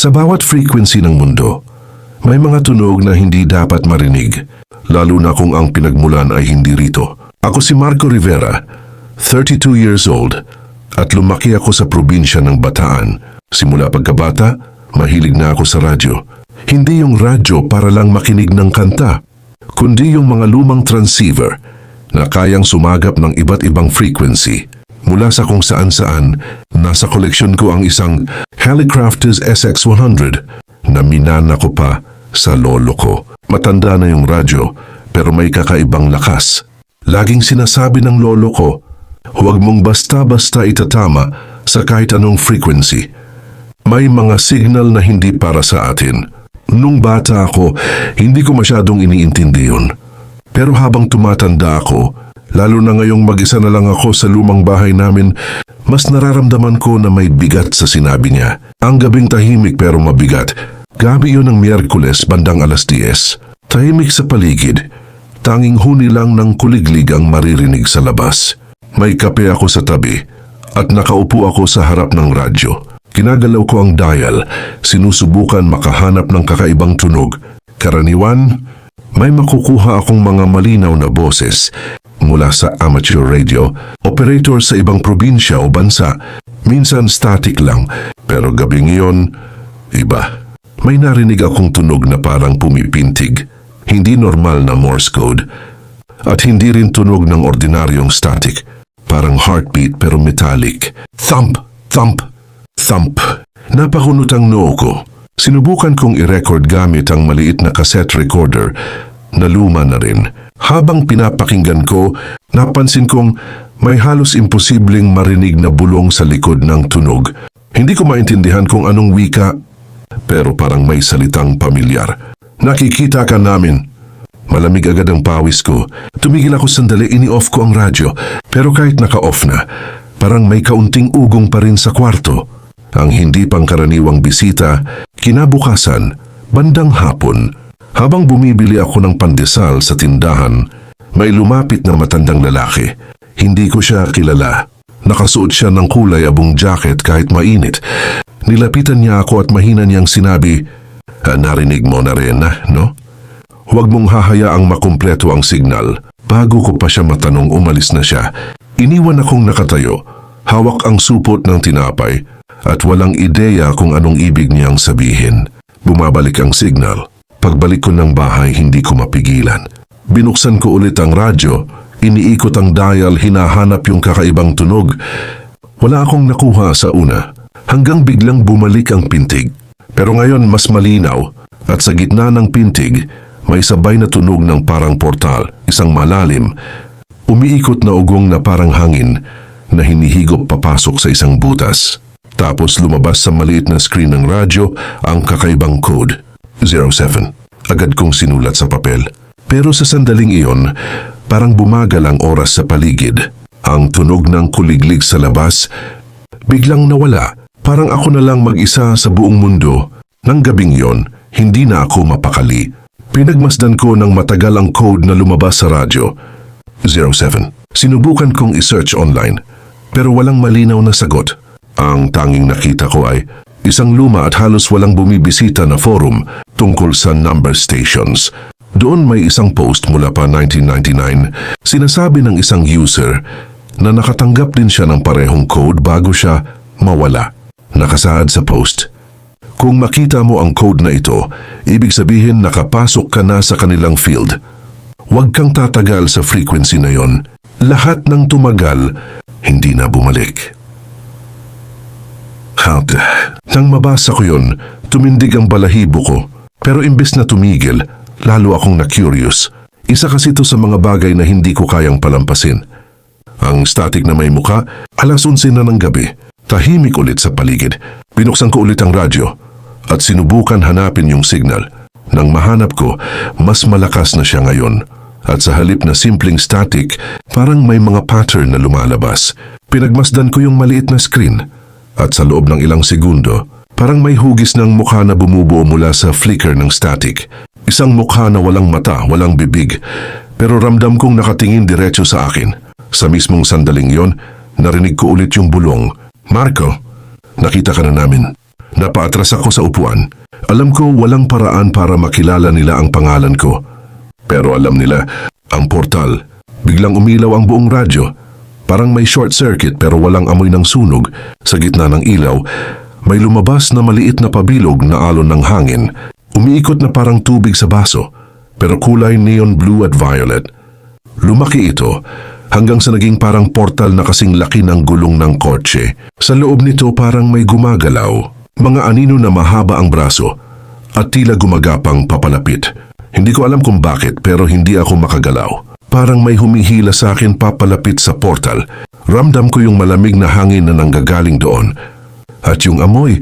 Sa bawat frequency ng mundo, may mga tunog na hindi dapat marinig, lalo na kung ang pinagmulan ay hindi rito. Ako si Marco Rivera, 32 years old, at lumaki ako sa probinsya ng Bataan. Simula pagkabata, mahilig na ako sa radyo. Hindi yung radyo para lang makinig ng kanta, kundi yung mga lumang transceiver na kayang sumagap ng iba't ibang frequency. Mula sa kung saan-saan, nasa koleksyon ko ang isang Helicrafters SX100 na minana ko pa sa lolo ko. Matanda na yung radyo, pero may kakaibang lakas. Laging sinasabi ng lolo ko, huwag mong basta-basta itatama sa kahit anong frequency. May mga signal na hindi para sa atin. Nung bata ako, hindi ko masyadong iniintindi yun. Pero habang tumatanda ako, lalo na ngayong mag-isa na lang ako sa lumang bahay namin, mas nararamdaman ko na may bigat sa sinabi niya. Ang gabing tahimik pero mabigat. Gabi yun ng Miyerkules bandang alas 10. Tahimik sa paligid. Tanging huni lang ng kuliglig ang maririnig sa labas. May kape ako sa tabi at nakaupo ako sa harap ng radyo. Kinagalaw ko ang dial, sinusubukan makahanap ng kakaibang tunog. Karaniwan, may makukuha akong mga malinaw na boses mula sa amateur radio, operator sa ibang probinsya o bansa. Minsan static lang, pero gabing iyon, iba. May narinig akong tunog na parang pumipintig. Hindi normal na Morse code. At hindi rin tunog ng ordinaryong static. Parang heartbeat pero metallic. Thump! Thump! Thump! Napakunot ang noo ko. Sinubukan kong i-record gamit ang maliit na cassette recorder na luma na rin. Habang pinapakinggan ko, napansin kong may halos imposibleng marinig na bulong sa likod ng tunog. Hindi ko maintindihan kung anong wika, pero parang may salitang pamilyar. Nakikita ka namin. Malamig agad ang pawis ko. Tumigil ako sandali, ini-off ko ang radyo. Pero kahit naka-off na, parang may kaunting ugong pa rin sa kwarto. Ang hindi pangkaraniwang bisita, kinabukasan, bandang hapon, habang bumibili ako ng pandesal sa tindahan, may lumapit na matandang lalaki. Hindi ko siya kilala. Nakasuot siya ng kulay abong jacket kahit mainit. Nilapitan niya ako at mahina niyang sinabi, "Ah, narinig mo na rin, ah, no? Huwag mong hahayaang makumpleto ang signal. Bago ko pa siya matanong, umalis na siya. Iniwan akong nakatayo, hawak ang supot ng tinapay, at walang ideya kung anong ibig niyang sabihin. Bumabalik ang signal. Pagbalik ko ng bahay, hindi ko mapigilan. Binuksan ko ulit ang radyo, iniikot ang dial, hinahanap yung kakaibang tunog. Wala akong nakuha sa una, hanggang biglang bumalik ang pintig. Pero ngayon mas malinaw, at sa gitna ng pintig, may sabay na tunog ng parang portal, isang malalim, umiikot na ugong na parang hangin na hinihigop papasok sa isang butas. Tapos lumabas sa maliit na screen ng radyo ang kakaibang code, 07. Agad kong sinulat sa papel. Pero sa sandaling iyon, parang bumagal ang oras sa paligid. Ang tunog ng kuliglig sa labas, biglang nawala. Parang ako na lang mag-isa sa buong mundo. Nang gabing yon, hindi na ako mapakali. Pinagmasdan ko ng matagal ang code na lumabas sa radyo. 07. Sinubukan kong i-search online, pero walang malinaw na sagot. Ang tanging nakita ko ay isang luma at halos walang bumibisita na forum tungkol sa number stations. Doon may isang post mula pa 1999. Sinasabi ng isang user na nakatanggap din siya ng parehong code bago siya mawala. Nakasaad sa post. Kung makita mo ang code na ito, ibig sabihin nakapasok ka na sa kanilang field. Huwag kang tatagal sa frequency na yon. Lahat ng tumagal, hindi na bumalik. Hat. Nang mabasa ko yun, tumindig ang balahibo ko. Pero imbes na tumigil, lalo akong na-curious. Isa kasi ito sa mga bagay na hindi ko kayang palampasin. Ang static na may muka, alas 11 na ng gabi. Tahimik ulit sa paligid. Binuksan ko ulit ang radyo at sinubukan hanapin yung signal. Nang mahanap ko, mas malakas na siya ngayon. At sa halip na simpleng static, parang may mga pattern na lumalabas. Pinagmasdan ko yung maliit na screen. At sa loob ng ilang segundo, parang may hugis ng mukha na bumubuo mula sa flicker ng static. Isang mukha na walang mata, walang bibig. Pero ramdam kong nakatingin diretso sa akin. Sa mismong sandaling yon, narinig ko ulit yung bulong. Marco, nakita ka na namin. Napaatras ako sa upuan. Alam ko walang paraan para makilala nila ang pangalan ko. Pero alam nila, ang portal, biglang umilaw ang buong radyo. Parang may short circuit pero walang amoy ng sunog. Sa gitna ng ilaw, may lumabas na maliit na pabilog na alon ng hangin. Umiikot na parang tubig sa baso, pero kulay neon blue at violet. Lumaki ito hanggang sa naging parang portal na kasing laki ng gulong ng kotse. Sa loob nito parang may gumagalaw. Mga anino na mahaba ang braso at tila gumagapang papalapit. Hindi ko alam kung bakit pero hindi ako makagalaw. Parang may humihila sa akin papalapit sa portal. Ramdam ko yung malamig na hangin na nanggagaling doon. At yung amoy,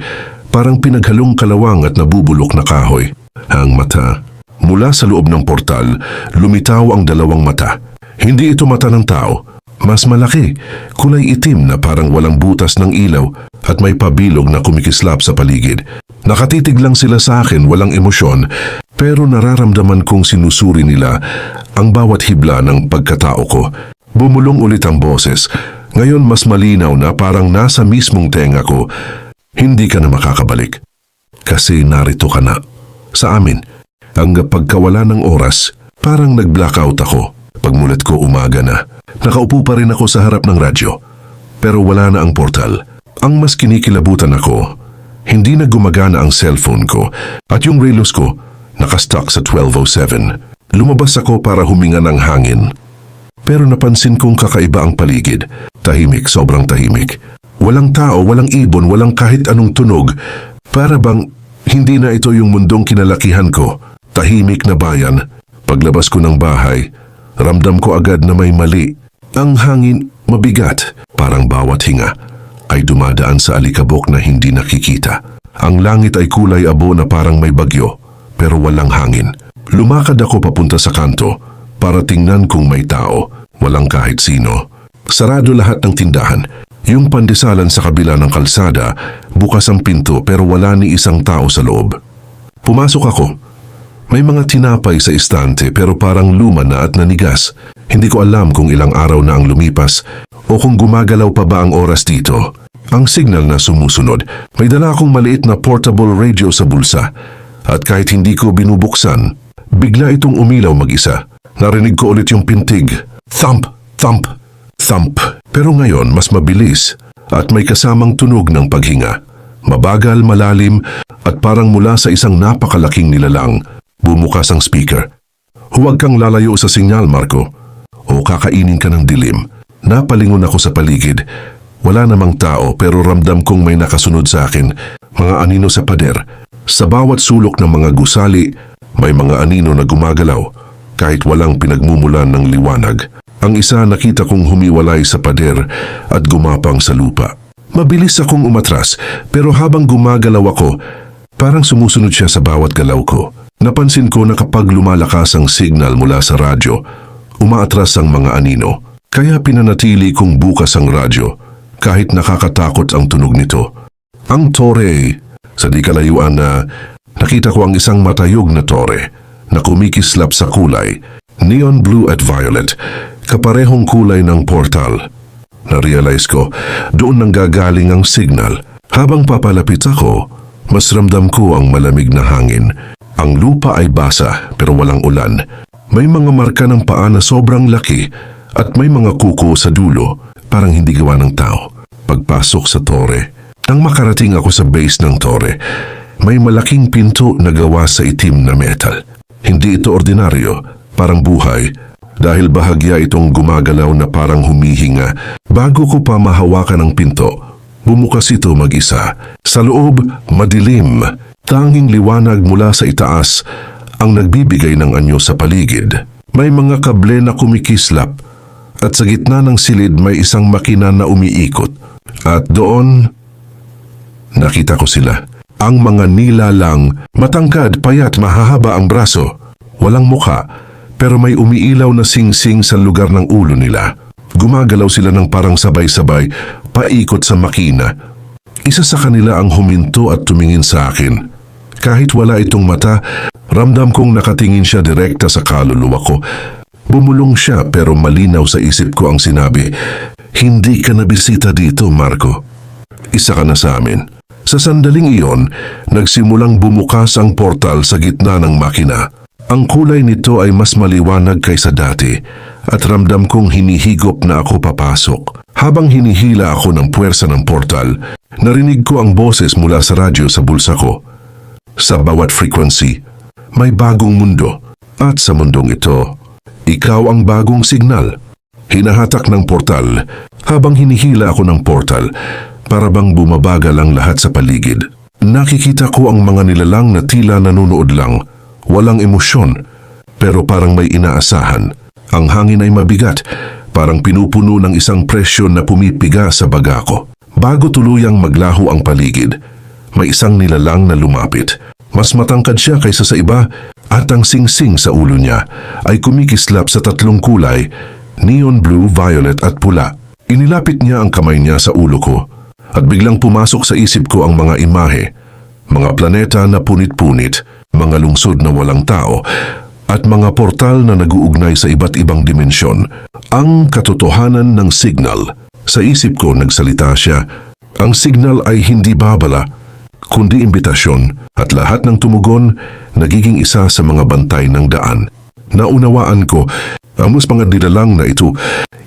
parang pinaghalong kalawang at nabubulok na kahoy. Ang mata. Mula sa loob ng portal, lumitaw ang dalawang mata. Hindi ito mata ng tao. Mas malaki, kulay itim na parang walang butas ng ilaw at may pabilog na kumikislap sa paligid. Nakatitig lang sila sa akin walang emosyon pero nararamdaman kong sinusuri nila ang bawat hibla ng pagkatao ko. Bumulong ulit ang boses. Ngayon mas malinaw na parang nasa mismong tenga ko. Hindi ka na makakabalik. Kasi narito ka na. Sa amin. Hanggang pagkawala ng oras, parang nag-blackout ako. Pagmulat ko umaga na. Nakaupo pa rin ako sa harap ng radyo. Pero wala na ang portal. Ang mas kinikilabutan ako, hindi na gumagana ang cellphone ko at yung relos ko nakastuck sa 1207. Lumabas ako para huminga ng hangin. Pero napansin kong kakaiba ang paligid. Tahimik, sobrang tahimik. Walang tao, walang ibon, walang kahit anong tunog. Para bang hindi na ito yung mundong kinalakihan ko. Tahimik na bayan. Paglabas ko ng bahay, ramdam ko agad na may mali. Ang hangin mabigat, parang bawat hinga ay dumadaan sa alikabok na hindi nakikita. Ang langit ay kulay abo na parang may bagyo, pero walang hangin. Lumakad ako papunta sa kanto para tingnan kung may tao, walang kahit sino. Sarado lahat ng tindahan. Yung pandesalan sa kabila ng kalsada, bukas ang pinto pero wala ni isang tao sa loob. Pumasok ako. May mga tinapay sa istante pero parang luma na at nanigas. Hindi ko alam kung ilang araw na ang lumipas o kung gumagalaw pa ba ang oras dito. Ang signal na sumusunod, may dala akong maliit na portable radio sa bulsa. At kahit hindi ko binubuksan, bigla itong umilaw mag-isa. Narinig ko ulit yung pintig. Thump, thump, thump. Pero ngayon mas mabilis at may kasamang tunog ng paghinga. Mabagal, malalim at parang mula sa isang napakalaking nilalang, bumukas ang speaker. Huwag kang lalayo sa sinyal, Marco. O kakainin ka ng dilim. Napalingon ako sa paligid. Wala namang tao pero ramdam kong may nakasunod sa akin. Mga anino sa pader. Sa bawat sulok ng mga gusali, may mga anino na gumagalaw kahit walang pinagmumulan ng liwanag. Ang isa nakita kong humiwalay sa pader at gumapang sa lupa. Mabilis akong umatras pero habang gumagalaw ako, parang sumusunod siya sa bawat galaw ko. Napansin ko na kapag lumalakas ang signal mula sa radyo, umaatras ang mga anino. Kaya pinanatili kong bukas ang radyo kahit nakakatakot ang tunog nito. Ang tore, sa di kalayuan na nakita ko ang isang matayog na tore na kumikislap sa kulay, neon blue at violet, kaparehong kulay ng portal. Na-realize ko, doon nang gagaling ang signal. Habang papalapit ako, mas ramdam ko ang malamig na hangin. Ang lupa ay basa pero walang ulan. May mga marka ng paa na sobrang laki at may mga kuko sa dulo, parang hindi gawa ng tao. Pagpasok sa tore, nang makarating ako sa base ng tore, may malaking pinto na gawa sa itim na metal. Hindi ito ordinaryo, parang buhay, dahil bahagya itong gumagalaw na parang humihinga. Bago ko pa mahawakan ang pinto, bumukas ito mag-isa. Sa loob, madilim, tanging liwanag mula sa itaas ang nagbibigay ng anyo sa paligid. May mga kable na kumikislap at sa gitna ng silid may isang makina na umiikot. At doon, nakita ko sila. Ang mga nilalang, matangkad, payat, mahahaba ang braso. Walang muka, pero may umiilaw na sing-sing sa lugar ng ulo nila. Gumagalaw sila ng parang sabay-sabay, paikot sa makina. Isa sa kanila ang huminto at tumingin sa akin. Kahit wala itong mata, ramdam kong nakatingin siya direkta sa kaluluwa ko. Bumulong siya pero malinaw sa isip ko ang sinabi, Hindi ka na bisita dito, Marco. Isa ka na sa amin. Sa sandaling iyon, nagsimulang bumukas ang portal sa gitna ng makina. Ang kulay nito ay mas maliwanag kaysa dati at ramdam kong hinihigop na ako papasok. Habang hinihila ako ng puwersa ng portal, narinig ko ang boses mula sa radyo sa bulsa ko. Sa bawat frequency, may bagong mundo. At sa mundong ito, ikaw ang bagong signal. Hinahatak ng portal habang hinihila ako ng portal para bang bumabagal ang lahat sa paligid. Nakikita ko ang mga nilalang na tila nanonood lang, walang emosyon, pero parang may inaasahan. Ang hangin ay mabigat, parang pinupuno ng isang presyon na pumipiga sa baga ko. Bago tuluyang maglaho ang paligid, may isang nilalang na lumapit. Mas matangkad siya kaysa sa iba at ang singsing sa ulo niya ay kumikislap sa tatlong kulay, neon blue, violet at pula. Inilapit niya ang kamay niya sa ulo ko at biglang pumasok sa isip ko ang mga imahe, mga planeta na punit-punit, mga lungsod na walang tao, at mga portal na naguugnay sa iba't ibang dimensyon. Ang katotohanan ng signal. Sa isip ko nagsalita siya. Ang signal ay hindi babala, kundi imbitasyon at lahat ng tumugon nagiging isa sa mga bantay ng daan. Naunawaan ko, ang mga nilalang na ito,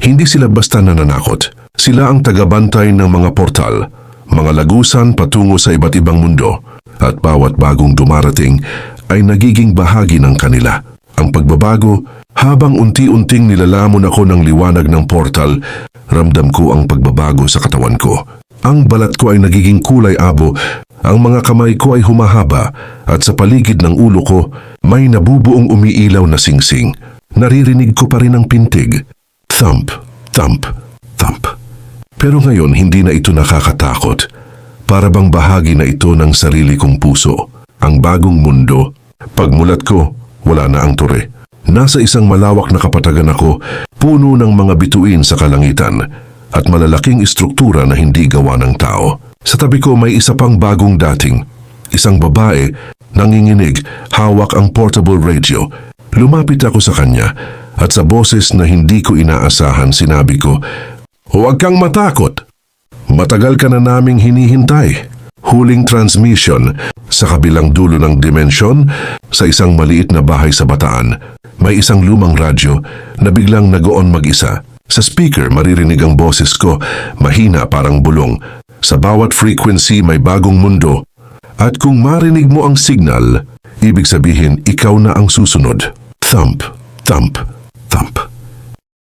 hindi sila basta nananakot. Sila ang tagabantay ng mga portal, mga lagusan patungo sa iba't ibang mundo, at bawat bagong dumarating ay nagiging bahagi ng kanila. Ang pagbabago, habang unti-unting nilalamon ako ng liwanag ng portal, ramdam ko ang pagbabago sa katawan ko. Ang balat ko ay nagiging kulay abo, ang mga kamay ko ay humahaba, at sa paligid ng ulo ko may nabubuong umiilaw na singsing. Naririnig ko pa rin ang pintig. Thump, thump. Pero ngayon hindi na ito nakakatakot. Para bang bahagi na ito ng sarili kong puso. Ang bagong mundo. Pagmulat ko, wala na ang tore. Nasa isang malawak na kapatagan ako, puno ng mga bituin sa kalangitan at malalaking istruktura na hindi gawa ng tao. Sa tabi ko may isa pang bagong dating. Isang babae, nanginginig, hawak ang portable radio. Lumapit ako sa kanya at sa boses na hindi ko inaasahan sinabi ko, Huwag kang matakot. Matagal ka na naming hinihintay. Huling transmission sa kabilang dulo ng dimensyon sa isang maliit na bahay sa Bataan. May isang lumang radyo na biglang nag-on mag-isa. Sa speaker maririnig ang boses ko, mahina parang bulong. Sa bawat frequency may bagong mundo. At kung marinig mo ang signal, ibig sabihin ikaw na ang susunod. Thump, thump, thump.